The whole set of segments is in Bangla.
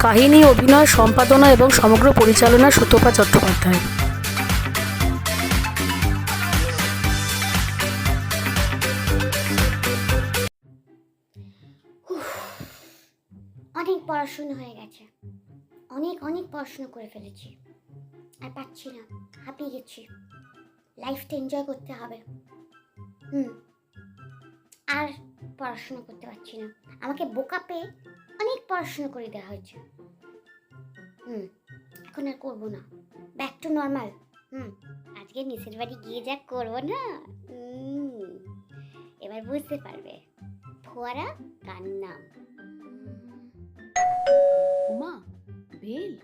কাহিনী, অভিনয়, সম্পাদনা এবং সমগ্র পরিচালনা সুতপা চট্টোপাধ্যায়। অনেক পড়াশুনো হয়ে গেছে। অনেক অনেক পড়াশুনো করে ফেলেছি। আর পাচ্ছি না, হাঁপিয়ে গেছি লাইফটা এনজয় করতে হবে। হুম। আর পড়াশুনো করতে পারছি না। আমাকে বোকা পেয়ে অনেক পড়াশুনো করে দেওয়া হয়েছে। হুম, এখন আর করব না। ব্যাক টু নর্মাল হুম, আজকে নিচের বাড়ি গিয়ে যা করব না। এবার বুঝতে পারবে। ফোয়ারা কার নাম উমা বেল।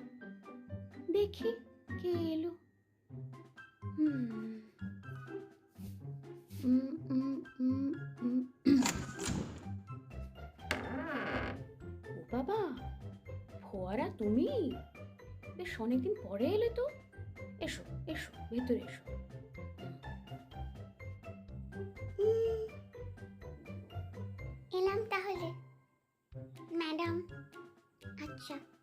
দেখি কে এলো। হুম। বেশ অনেকদিন পরে এলে তো। এসো এসো ভেতরে এসো। এলাম তাহলে। ম্যাডাম আচ্ছা।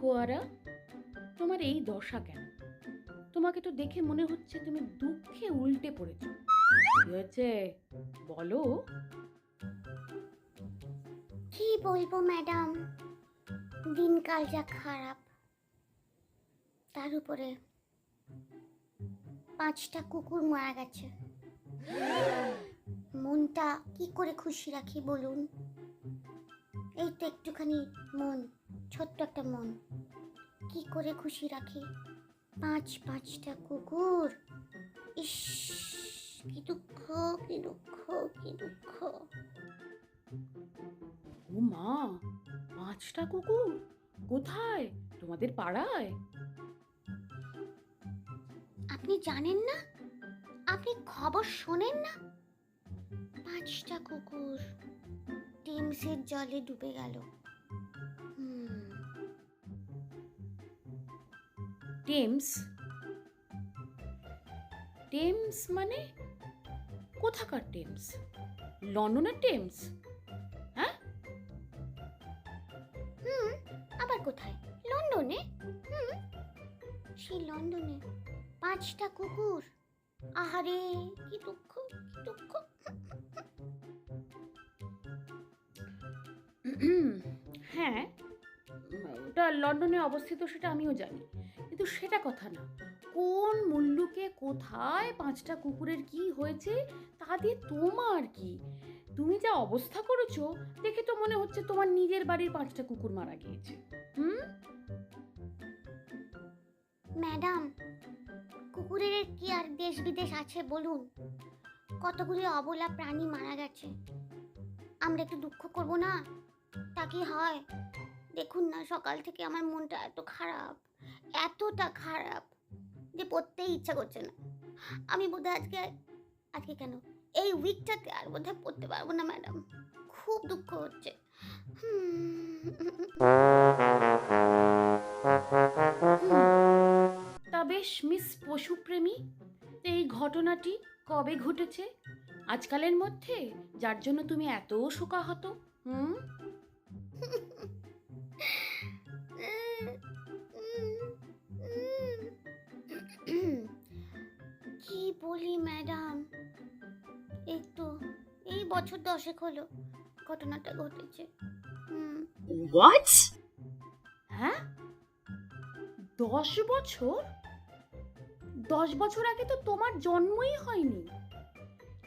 ফোয়ারা, তোমার এই দশা কেন? তোমাকে তো দেখে মনে হচ্ছে তুমি দুঃখে উল্টে পড়েছো। হয়েছে? বলো। কি বলব ম্যাডাম? দিনকাল যা খারাপ। তার উপরে পাঁচটা কুকুর মারা গেছে। মনটা কি করে খুশি রাখি বলুন? এই তো একটুখানি মন। ছোট্ট একটা মন। কি করে খুশি রাখি? পাঁচ পাঁচটা কুকুর। ইস কি দুঃখ কি দুঃখ কি দুঃখ। ও মা পাঁচটা কুকুর? কোথায়? তোমাদের পাড়ায়? আপনি জানেন না? আপনি খবর শোনেন না? পাঁচটা কুকুর। টেমসের জলে ডুবে গেল। টেমস? টেমস মানে কোথাকার টেমস? লন্ডনের টেমস? হ্যাঁ? হুম আবার কোথায়? লন্ডনে? হুম সেই লন্ডনে। পাঁচটা কুকুর। আহারে কি দুঃখ কি দুঃখ। হ্যাঁ ওটা লন্ডনে অবস্থিত সেটা আমিও জানি। সেটা কথা না। কোন মুল্লুকে কোথায় পাঁচটা কুকুরের কি হয়েছে তা দিয়ে তোমার কি? তুমি যা অবস্থা করেছ, দেখে তো মনে হচ্ছে তোমার নিজের বাড়ির পাঁচটা কুকুর মারা গিয়েছে। হুম? ম্যাডাম, কুকুরের কি আর দেশ বিদেশ আছে বলুন? কতগুলি অবলা প্রাণী মারা গেছে। আমরা একটু দুঃখ করব না? তা কি হয়? দেখুন না, সকাল থেকে আমার মনটা এত খারাপ। এতটা খারাপ যে পড়তেই ইচ্ছা করছে না। আমি বোধহয় আজকে আজকে কেন? এই উইকটাতে আর বোধহয় পড়তে পারব না ম্যাডাম খুব দুঃখ হচ্ছে। তা বেশ মিস পশুপ্রেমী। এই ঘটনাটি কবে ঘটেছে? আজকালের মধ্যে? যার জন্য তুমি এত শোকাহত, হুম? বছর দশেক হলো ঘটনাটা ঘটেছে। What? হ্যাঁ? দশ বছর? দশ বছর আগে তো তোমার জন্মই হয়নি।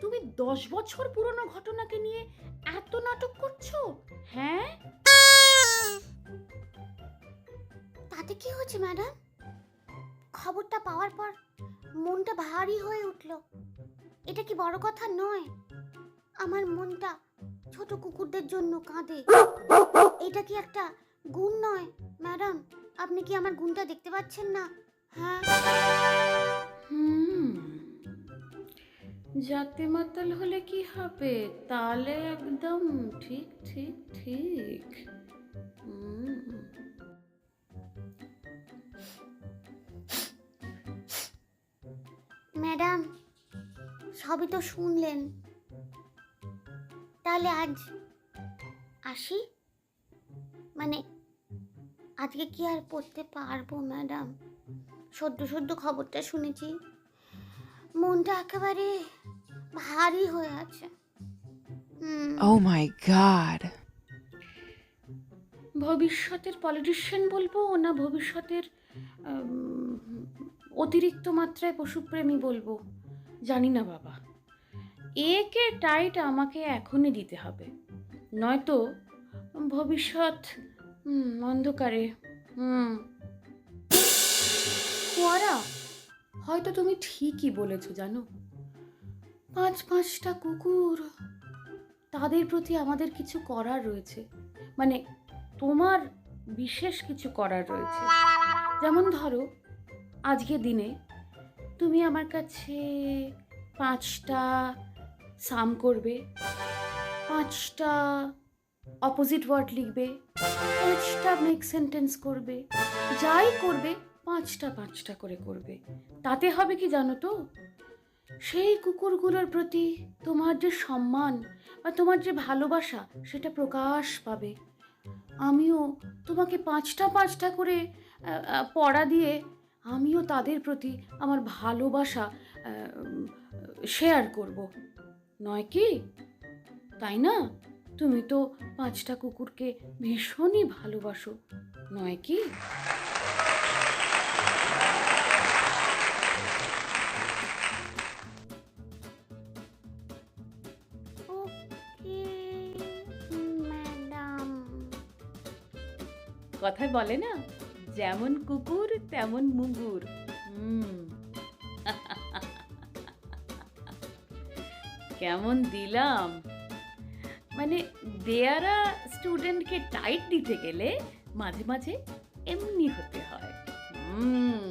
তুমি দশ বছর পুরনো ঘটনাকে নিয়ে এত নাটক করছ? হ্যাঁ? তাতে কি হয়েছে ম্যাডাম? খবরটা পাওয়ার পর মনটা ভারী হয়ে উঠল। এটা কি বড় কথা নয়? আমার মনটা ছোট কুকুরদের জন্য কাঁদে। এটা কি একটা গুণ নয়? ম্যাডাম আপনি কি আমার গুণটা দেখতে পাচ্ছেন না? হ্যাঁ। হুম। জাতে মাতাল হলে কি হবে? তাহলে একদম ঠিক ঠিক ঠিক। ম্যাডাম সবই তো শুনলেন। তাহলে আজ আসি? মানে আজকে কি আর পড়তে পারব ম্যাডাম? সদ্য সদ্য খবরটা শুনেছি। মনটা একেবারে ভারী হয়ে আছে। হুম। Oh my god. ভবিষ্যতের পলিটিশিয়ান বলব না ভবিষ্যতের অতিরিক্ত মাত্রায় পশুপ্রেমী বলব? জানি না বাবা। একে টাইট আমাকে এখনই দিতে হবে। নয়তো ভবিষ্যৎ অন্ধকারে, হুম। কুয়ারা, হয়তো তুমি ঠিকই বলেছ জানো। পাঁচ পাঁচটা কুকুর, তাদের প্রতি আমাদের কিছু করার রয়েছে। মানে তোমার বিশেষ কিছু করার রয়েছে। যেমন ধরো আজকে দিনে তুমি আমার কাছে পাঁচটা সাম করবে। পাঁচটা অপোজিট ওয়ার্ড লিখবে। পাঁচটা মেক সেন্টেন্স করবে। যাই করবে, পাঁচটা পাঁচটা করে করবে। তাতে হবে কি জানো তো? সেই কুকুরগুলোর প্রতি তোমার যে সম্মান বা তোমার যে ভালোবাসা, সেটা প্রকাশ পাবে। আমিও তোমাকে পাঁচটা পাঁচটা করে পড়া দিয়ে আমিও তাদের প্রতি আমার ভালোবাসা শেয়ার করব। নয় কি? তাই না? তুমি তো পাঁচটা কুকুরকে ভীষণই ভালোবাসো নয় কি? কথায় বলে না যেমন কুকুর তেমন মুগুর। হুম। কেমন দিলাম? মানে দেয়ারা স্টুডেন্টকে টাইট দিতে গেলে মাঝে মাঝে এমনি হতে হয়। হুম।